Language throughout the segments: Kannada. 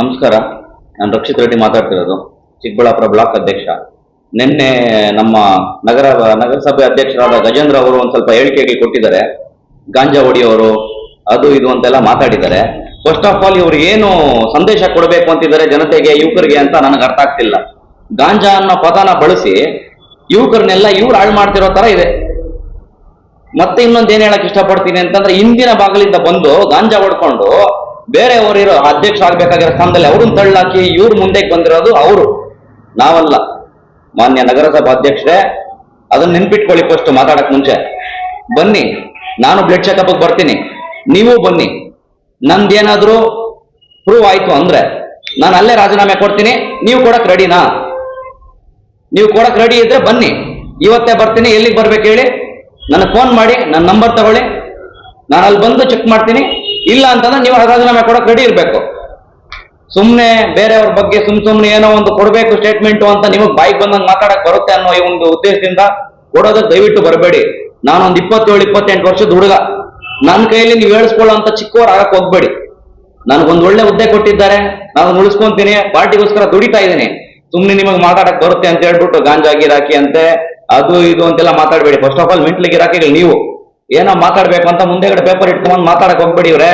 ನಮಸ್ಕಾರ. ನಾನು ರಕ್ಷಿತ್ ರೆಡ್ಡಿ ಮಾತಾಡ್ತಿರೋದು. ಚಿಕ್ಕಬಳ್ಳಾಪುರ ಬ್ಲಾಕ್ ಅಧ್ಯಕ್ಷ. ನಿನ್ನೆ ನಮ್ಮ ನಗರ, ನಗರಸಭೆ ಅಧ್ಯಕ್ಷರಾದ ಗಜೇಂದ್ರ ಅವರು ಒಂದು ಸ್ವಲ್ಪ ಹೇಳಿಕೆಗೆ ಕೊಟ್ಟಿದ್ದಾರೆ. ಗಾಂಜಾ ಹೊಡಿಯೋರು ಅದು ಇದು ಅಂತೆಲ್ಲ ಮಾತಾಡಿದ್ದಾರೆ. ಫಸ್ಟ್ ಆಫ್ ಆಲ್ ಇವರು ಏನು ಸಂದೇಶ ಕೊಡಬೇಕು ಅಂತಿದ್ದಾರೆ ಜನತೆಗೆ, ಯುವಕರಿಗೆ ಅಂತ ನನಗೆ ಅರ್ಥ ಆಗ್ತಿಲ್ಲ. ಗಾಂಜಾ ಅನ್ನೋ ಪದನ ಬಳಸಿ ಯುವಕರನ್ನೆಲ್ಲ ಇವ್ರು ಹಾಳು ಮಾಡ್ತಿರೋ ತರ ಇದೆ. ಮತ್ತೆ ಇನ್ನೊಂದು ಏನ್ ಹೇಳಕ್ ಇಷ್ಟಪಡ್ತೀನಿ ಅಂತಂದ್ರೆ ಹಿಂದಿನ ಭಾಗಲಿಂದ ಬಂದು ಗಾಂಜಾ ಹೊಡ್ಕೊಂಡು ಬೇರೆಯವರಿರೋ ಅಧ್ಯಕ್ಷ ಆಗ್ಬೇಕಾಗಿರೋ ಸ್ಥಾನದಲ್ಲಿ ಅವ್ರನ್ನ ತಳ್ಳಾಕಿ ಇವ್ರು ಮುಂದೆ ಬಂದಿರೋದು ಅವರು, ನಾವಲ್ಲ. ಮಾನ್ಯ ನಗರಸಭಾ ಅಧ್ಯಕ್ಷರೇ, ಅದನ್ನ ನೆನ್ಪಿಟ್ಕೊಳ್ಳಿ ಫಸ್ಟ್ ಮಾತಾಡಕ್ ಮುಂಚೆ. ಬನ್ನಿ, ನಾನು ಬ್ಲಡ್ ಚೆಕಪ್ ಬರ್ತೀನಿ. ನೀವು ಬನ್ನಿ. ನಂದೇನಾದ್ರೂ ಪ್ರೂವ್ ಆಯ್ತು ಅಂದ್ರೆ, ನಾನು ಅಲ್ಲೇ ರಾಜೀನಾಮೆ ಕೊಡ್ತೀನಿ, ನೀವು ಕೊಡಕ್ ರೆಡಿನಾ ನೀವು ಕೊಡಕ್ ರೆಡಿ ಇದ್ರೆ ಬನ್ನಿ. ಇವತ್ತೇ ಬರ್ತೀನಿ, ಎಲ್ಲಿಗೆ ಬರ್ಬೇಕು ಹೇಳಿ? ನನಗೆ ಫೋನ್ ಮಾಡಿ ನನ್ನ ನಂಬರ್ ತಗೊಳ್ಳಿ. ನಾನು ಅಲ್ಲಿ ಬಂದು ಚೆಕ್ ಮಾಡ್ತೀನಿ. ಇಲ್ಲ ಅಂತಂದ್ರೆ ನೀವು ರಾಜೀನಾಮೆ ಕೊಡಕ್ ರೆಡಿ ಇರಬೇಕು. ಸುಮ್ಮನೆ ಬೇರೆಯವ್ರ ಬಗ್ಗೆ ಸುಮ್ ಸುಮ್ಮನೆ ಏನೋ ಒಂದು ಕೊಡಬೇಕು ಸ್ಟೇಟ್ಮೆಂಟು ಅಂತ ನಿಮಗೆ ಬಾಯಿಗೆ ಬಂದಂಗೆ ಮಾತಾಡಕ್ ಬರುತ್ತೆ ಅನ್ನೋ ಈ ಒಂದು ಉದ್ದೇಶದಿಂದ ಕೊಡೋದಕ್ಕೆ ದಯವಿಟ್ಟು ಬರಬೇಡಿ. ನಾನೊಂದು ಇಪ್ಪತ್ತೇಳು, ಇಪ್ಪತ್ತೆಂಟು ವರ್ಷದ ಹುಡುಗ. ನನ್ನ ಕೈಯಲ್ಲಿ ನೀವು ಹೇಳಿಸ್ಕೊಳ್ಳೋ ಅಂತ ಚಿಕ್ಕವ್ರು ಆಗಕ್ ಹೋಗ್ಬೇಡಿ. ನನಗೊಂದು ಒಳ್ಳೆ ಹುದ್ದೆ ಕೊಟ್ಟಿದ್ದಾರೆ. ನಾನು ಉಳಿಸ್ಕೊಂತೀನಿ ಪಾರ್ಟಿಗೋಸ್ಕರ ದುಡಿತಾ ಇದ್ದೀನಿ. ಸುಮ್ಮನೆ ನಿಮಗೆ ಮಾತಾಡಕ್ ಬರುತ್ತೆ ಅಂತ ಹೇಳ್ಬಿಟ್ಟು ಗಾಂಜಾ ಗಿರಾಕಿ ಅಂತೆ, ಅದು ಇದು ಅಂತೆಲ್ಲ ಮಾತಾಡಬೇಡಿ. ಫಸ್ಟ್ ಆಫ್ ಆಲ್ ಮೆಂಟ್ಲಿ ಗಿರಾಕಿಗಳು ನೀವು. ಏನೋ ಮಾತಾಡ್ಬೇಕು ಅಂತ ಮುಂದೆಗಡೆ ಪೇಪರ್ ಇಟ್ಕೊಂಡು ಮಾತಾಡಕ್ ಹೋಗ್ಬೇಡಿ ಇವ್ರೆ.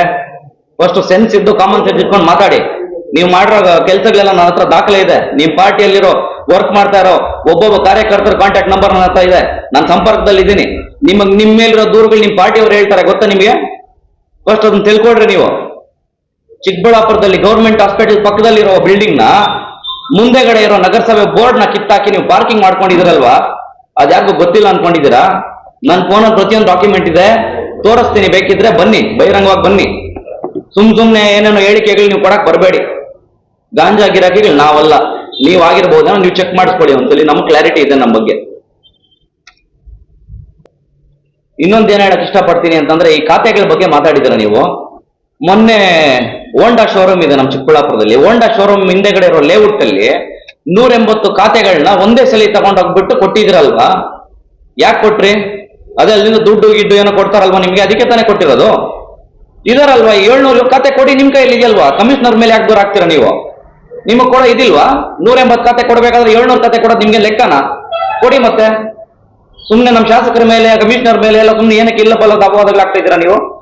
ಫಸ್ಟ್ ಸೆನ್ಸ್ ಇದ್ದು ಕಾಮನ್ ಸೆನ್ಸ್ ಇಟ್ಕೊಂಡು ಮಾತಾಡಿ. ನೀವು ಮಾಡಿರೋ ಕೆಲಸಗಳೆಲ್ಲ ನನ್ನ ಹತ್ರ ದಾಖಲೆ ಇದೆ. ನಿಮ್ ಪಾರ್ಟಿಯಲ್ಲಿರೋ ವರ್ಕ್ ಮಾಡ್ತಾ ಇರೋ ಒಬ್ಬೊಬ್ಬ ಕಾರ್ಯಕರ್ತರ ಕಾಂಟ್ಯಾಕ್ಟ್ ನಂಬರ್ ನನ್ನ ಹತ್ರ ಇದೆ. ನಾನು ಸಂಪರ್ಕದಲ್ಲಿ ಇದ್ದೀನಿ. ನಿಮಗ್ ನಿಮ್ ಮೇಲಿರೋ ದೂರುಗಳು ನಿಮ್ ಪಾರ್ಟಿಯವರು ಹೇಳ್ತಾರೆ, ಗೊತ್ತಾ ನಿಮಗೆ? ಫಸ್ಟ್ ಅದನ್ನ ತಿಳ್ಕೊಡ್ರಿ ನೀವು. ಚಿಕ್ಕಬಳ್ಳಾಪುರದಲ್ಲಿ ಗೌರ್ಮೆಂಟ್ ಹಾಸ್ಪಿಟಲ್ ಪಕ್ಕದಲ್ಲಿರೋ ಬಿಲ್ಡಿಂಗ್ನ ಮುಂದೆಗಡೆ ಇರೋ ನಗರಸಭೆ ಬೋರ್ಡ್ನ ಕಿತ್ತಾಕಿ ನೀವು ಪಾರ್ಕಿಂಗ್ ಮಾಡ್ಕೊಂಡಿದಿರಲ್ವಾ ಅದ್ಯಾರಿಗೂ ಗೊತ್ತಿಲ್ಲ ಅನ್ಕೊಂಡಿದ್ದೀರಾ? ನನ್ನ ಫೋನಲ್ಲಿ ಪ್ರತಿಯೊಂದು ಡಾಕ್ಯುಮೆಂಟ್ ಇದೆ. ತೋರಿಸ್ತೀನಿ, ಬೇಕಿದ್ರೆ ಬನ್ನಿ, ಬಹಿರಂಗವಾಗಿ ಬನ್ನಿ. ಸುಮ್ ಸುಮ್ನೆ ಏನೇನೋ ಹೇಳಿಕೆಗಳು ನೀವು ಕೊಡಕ್ ಬರಬೇಡಿ. ಗಾಂಜಾ ಗಿರಾಕಿಗಳು ನಾವಲ್ಲ. ನೀವು ಆಗಿರ್ಬೋದನ್ನ ನೀವು ಚೆಕ್ ಮಾಡಿಸ್ಕೊಳ್ಳಿ ಒಂದ್ಸಲಿ ನಮ್ಗೆ ಕ್ಲಾರಿಟಿ ಇದೆ ನಮ್ಮ ಬಗ್ಗೆ. ಇನ್ನೊಂದು ಏನ್ ಹೇಳಕ್ ಇಷ್ಟಪಡ್ತೀನಿ ಅಂತಂದ್ರೆ, ಈ ಖಾತೆಗಳ ಬಗ್ಗೆ ಮಾತಾಡಿದ್ರ ನೀವು? ಮೊನ್ನೆ ಓಂಡಾ ಶೋರೂಮ್ ಇದೆ ನಮ್ಮ ಚಿಕ್ಕಬಳ್ಳಾಪುರದಲ್ಲಿ. ಓಂಡಾ ಶೋರೂಮ್ ಹಿಂದೆಗಡೆ ಇರೋ ಲೇಔಟ್ ಅಲ್ಲಿ ನೂರ ಎಂಬತ್ತು ಖಾತೆಗಳನ್ನ ಒಂದೇ ಸಲ ತಗೊಂಡೋಗ್ಬಿಟ್ಟು ಹೋಗ್ಬಿಟ್ಟು ಕೊಟ್ಟಿದ್ದೀರಲ್ವಾ? ಯಾಕೆ ಕೊಟ್ರಿ? ಅದೇ ಅಲ್ಲಿಂದ ದುಡ್ಡು ಗಿಡ್ಡು ಏನೋ ಕೊಡ್ತಾರಲ್ವಾ ನಿಮ್ಗೆ? ಅದಕ್ಕೆ ತಾನೇ ಕೊಟ್ಟಿರೋದು. ಇದಾರಲ್ವಾ? ಏಳ್ನೂರು ಖಾತೆ ಕೊಡಿ ನಿಮ್ ಕೈಯಲ್ಲಿ ಇದೆಯಲ್ವಾ? ಕಮಿಷನರ್ ಮೇಲೆ ಯಾಕೆ ದೂರ ಆಗ್ತೀರಾ ನೀವು? ನಿಮಗೆ ಕೂಡ ಇದಿಲ್ವಾ? ನೂರ ಎಂಬತ್ತು ಖಾತೆ ಕೊಡಬೇಕಾದ್ರೆ ಏಳ್ನೂರು ಖಾತೆ ಕೊಡೋದು ನಿಮ್ಗೆ ಲೆಕ್ಕನ? ಕೊಡಿ ಮತ್ತೆ. ಸುಮ್ಮನೆ ನಮ್ಮ ಶಾಸಕರ ಮೇಲೆ, ಕಮಿಷನರ್ ಮೇಲೆ ಎಲ್ಲ ಸುಮ್ಮನೆ ಏನಕ್ಕೆ ಇಲ್ಲ ಬಲ್ಲದ ಅಪವಾದಗಳಾಗ್ತಾ ಇದ್ದೀರಾ ನೀವು?